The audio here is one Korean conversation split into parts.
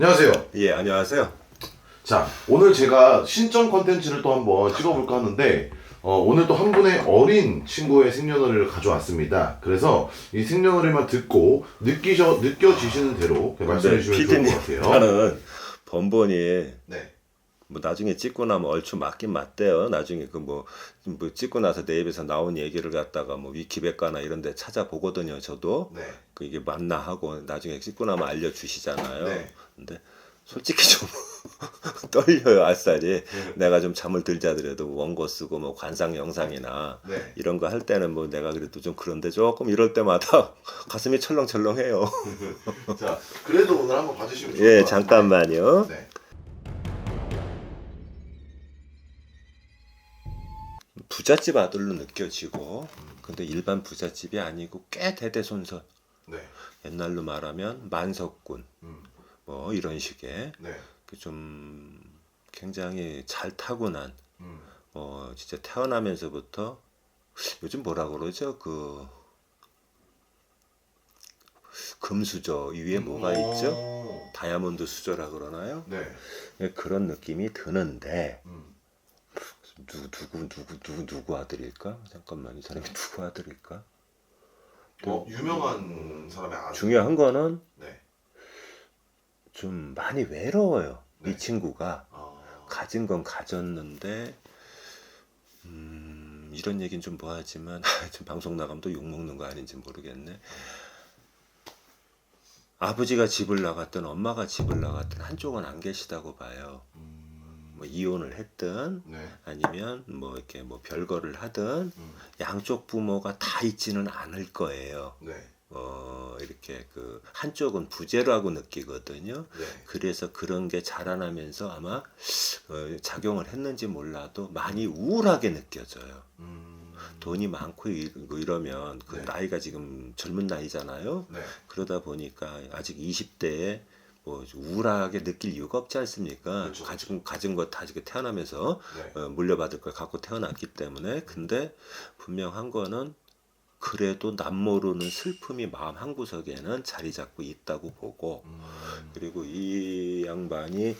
안녕하세요. 예, 안녕하세요. 자, 오늘 제가 신점 컨텐츠를 또 한번 찍어볼까 하는데, 어, 오늘 또 한 분의 어린 친구의 생년월일을 가져왔습니다. 그래서 이 생년월일만 듣고 느끼셔, 느껴지시는 대로 그냥 말씀해 주시면 좋을 것 같아요. 네, 나는 번번이 네. 뭐 나중에 찍고 나면 얼추 맞긴 맞대요. 나중에 그뭐 뭐 찍고 나서 내 입에서 나온 얘기를 갖다가 뭐 위키백과나 이런 데 찾아보거든요. 저도 네. 그 이게 맞나 하고 나중에 찍고 나면 알려 주시잖아요. 네. 근데 솔직히 좀 떨려요 알살이. 내가 좀 잠을 들자더라도 원고 쓰고 뭐 관상 영상이나 네. 이런 거 할 때는 뭐 내가 그래도 좀 그런데 조금 이럴 때마다 가슴이 철렁철렁해요. 자, 그래도 오늘 한번 봐주시면 좋을 예, 것 같아요. 잠깐만요. 네. 부잣집 아들로 느껴지고 근데 일반 부잣집이 아니고 꽤 대대손손 네. 옛날로 말하면 만석군 음. 뭐 이런 식의 네. 그좀 굉장히 잘 타고난 음. 어 진짜 태어나면서부터 요즘 뭐라 그러죠 그 금수저 위에 뭐가 있죠 오. 다이아몬드 수저라 그러나요 네. 예, 그런 느낌이 드는데 음. 누구 누구 누구 누구 누구 아들일까 잠깐만 이 사람이 누구 아들일까 뭐, 유명한 사람의 아들. 중요한 거는 네. 좀 많이 외로워요. 네. 이 친구가 아. 가진 건 가졌는데 음, 이런 얘기는 좀 뭐하지만 좀 방송 나가면 또 욕 먹는 거 아닌지 모르겠네. 아버지가 집을 나갔든 엄마가 집을 나갔든 한쪽은 안 계시다고 봐요. 음. 뭐 이혼을 했든 네. 아니면 뭐 이렇게 뭐 별거를 하든 음. 양쪽 부모가 다 있지는 않을 거예요. 네. 어 이렇게 그 한쪽은 부재라고 느끼거든요. 네. 그래서 그런 게 자라나면서 아마 어, 작용을 했는지 몰라도 많이 우울하게 느껴져요. 음. 돈이 많고 이- 뭐 이러면 그 네. 나이가 지금 젊은 나이잖아요. 네. 그러다 보니까 아직 20대에 뭐 우울하게 느낄 이유가 없지 않습니까? 그렇죠, 가진 가진 거다 지금 태어나면서 네. 어, 물려받을 걸 갖고 태어났기 때문에 근데 분명한 거는 그래도 남 모르는 슬픔이 마음 한 구석에는 자리 잡고 있다고 보고 음. 그리고 이 양반이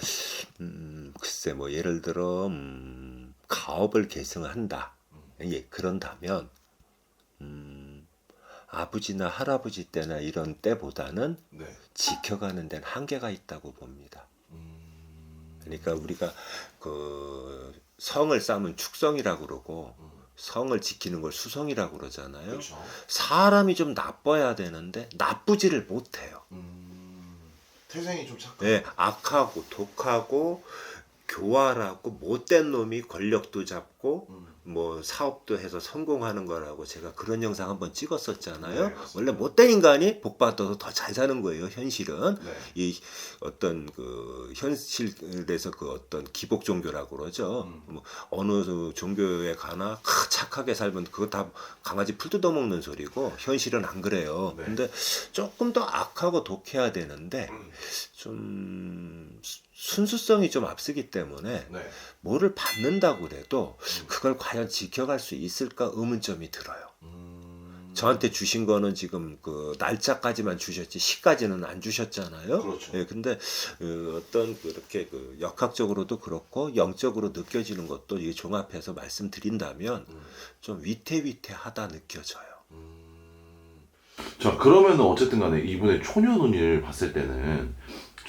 음, 글쎄 뭐 예를 들어 음, 가업을 계승한다 예, 그런다면 음, 아버지나 할아버지 때나 이런 때보다는 네. 지켜가는 데는 한계가 있다고 봅니다. 음. 그러니까 우리가 그 성을 쌓으면 축성이라고 그러고 음. 성을 지키는 걸 수성이라고 그러잖아요. 그렇죠. 사람이 좀 나빠야 되는데 나쁘지를 못해요. 음. 태생이 좀 착한. 예, 악하고 독하고 교활하고 못된 놈이 권력도 잡고 음. 뭐 사업도 해서 성공하는 거라고 제가 그런 영상 한번 찍었었잖아요. 네. 원래 못된 인간이 복 받아서 더 잘 사는 거예요, 현실은. 네. 이 어떤 그 현실에서 그 어떤 기복 종교라고 그러죠. 음. 뭐 어느 종교에 가나 크, 착하게 살면 그거 다 강아지 풀 뜯어 먹는 소리고 현실은 안 그래요. 네. 근데 조금 더 악하고 독해야 되는데 음. 좀 수- 순수성이 좀 앞서기 때문에 네. 뭐를 받는다고 그래도 음. 그걸 과연 지켜갈 수 있을까 의문점이 들어요. 음. 저한테 주신 거는 지금 그 날짜까지만 주셨지 시까지는 안 주셨잖아요. 그렇죠. 예, 근데 그 어떤 그렇게 그 역학적으로도 그렇고 영적으로 느껴지는 것도 이 종합해서 말씀드린다면 음. 좀 위태위태하다 느껴져요. 음. 자 그러면 어쨌든 간에 이분의 초년운을 봤을 때는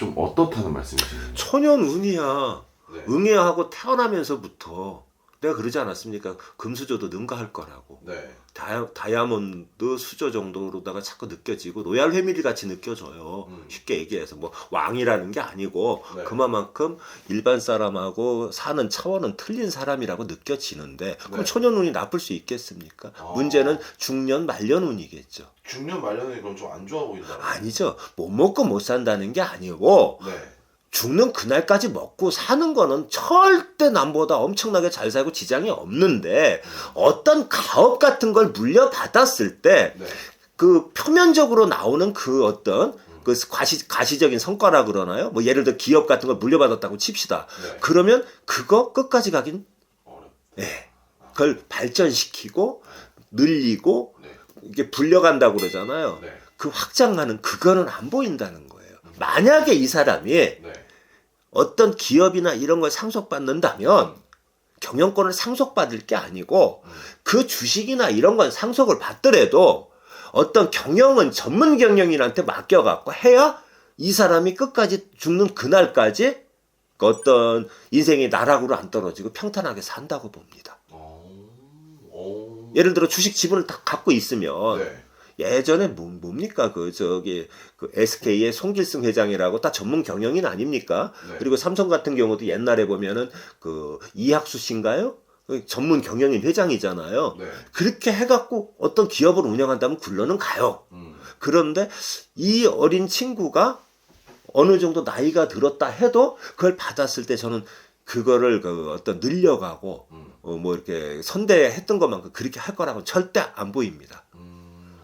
좀 어떻다는 말씀이신가요? 초년운이야. 네. 응애하고 태어나면서부터 내가 그러지 않았습니까? 금수저도 능가할 거라고. 네. 다이아, 다이아 몬드 수저 정도로다가 자꾸 느껴지고 로얄 회밀리 같이 느껴져요. 음. 쉽게 얘기해서 뭐 왕이라는 게 아니고 네. 그만큼 일반 사람하고 사는 차원은 틀린 사람이라고 느껴지는데 그럼 네. 초년운이 나쁠 수 있겠습니까? 아. 문제는 중년 말년운이겠죠. 중년 말년에 그럼 좀 안 좋아 보인다. 아니죠. 못 먹고 못 산다는 게 아니고 네. 죽는 그날까지 먹고 사는 거는 절대 남보다 엄청나게 잘 살고 지장이 없는데 어떤 가업 같은 걸 물려받았을 때 네. 그 표면적으로 나오는 그 어떤 그 과시, 가시적인 성과라 그러나요? 뭐 예를 들어 기업 같은 걸 물려받았다고 칩시다. 네. 그러면 그거 끝까지 가긴. 예. 그걸 발전시키고 늘리고 네. 이게 불려간다고 그러잖아요. 네. 그 확장하는 그거는 안 보인다는 거예요. 만약에 이 사람이 네. 어떤 기업이나 이런 걸 상속받는다면 경영권을 상속받을 게 아니고 그 주식이나 이런 건 상속을 받더라도 어떤 경영은 전문 경영인한테 맡겨갖고 해야 이 사람이 끝까지 죽는 그날까지 그 어떤 인생의 나락으로 안 떨어지고 평탄하게 산다고 봅니다. 어. 어. 예를 들어 주식 지분을 다 갖고 있으면 네. 예전에 뭐, 뭡니까 그 저기 그 SK의 송길승 회장이라고 다 전문 경영인 아닙니까? 네. 그리고 삼성 같은 경우도 옛날에 보면은 그 이학수 씨인가요? 그 전문 경영인 회장이잖아요. 네. 그렇게 해갖고 어떤 기업을 운영한다면 굴러는 가요. 음. 그런데 이 어린 친구가 어느 정도 나이가 들었다 해도 그걸 받았을 때 저는 그거를 그 어떤 늘려가고 음. 어 뭐 이렇게 선대했던 것만큼 그렇게 할 거라고 절대 안 보입니다.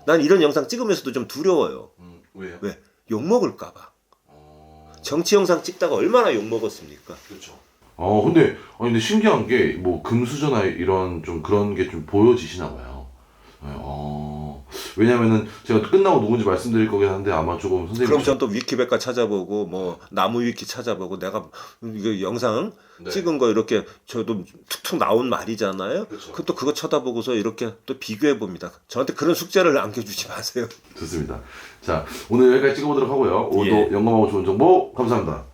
음. 난 이런 영상 찍으면서도 좀 두려워요. 음. 왜요? 왜? 욕 먹을까봐. 어. 정치 영상 찍다가 얼마나 욕 먹었습니까? 그렇죠. 어 근데 아니 근데 신기한 게 뭐 금수저나 이런 좀 그런 게 좀 보여지시나 봐요. 네, 어 왜냐면은 제가 끝나고 누군지 말씀드릴 거긴 한데 아마 조금 선생님 그럼 전 또 위키백과 찾아보고 뭐 나무 위키 찾아보고 내가 이거 영상 네. 찍은 거 이렇게 저도 툭툭 나온 말이잖아요. 그렇죠. 그또 그거 쳐다보고서 이렇게 또 비교해 봅니다. 저한테 그런 숙제를 안겨주지 마세요. 좋습니다. 자 오늘 여기까지 찍어보도록 하고요. 오늘도 예. 영감하고 좋은 정보 감사합니다.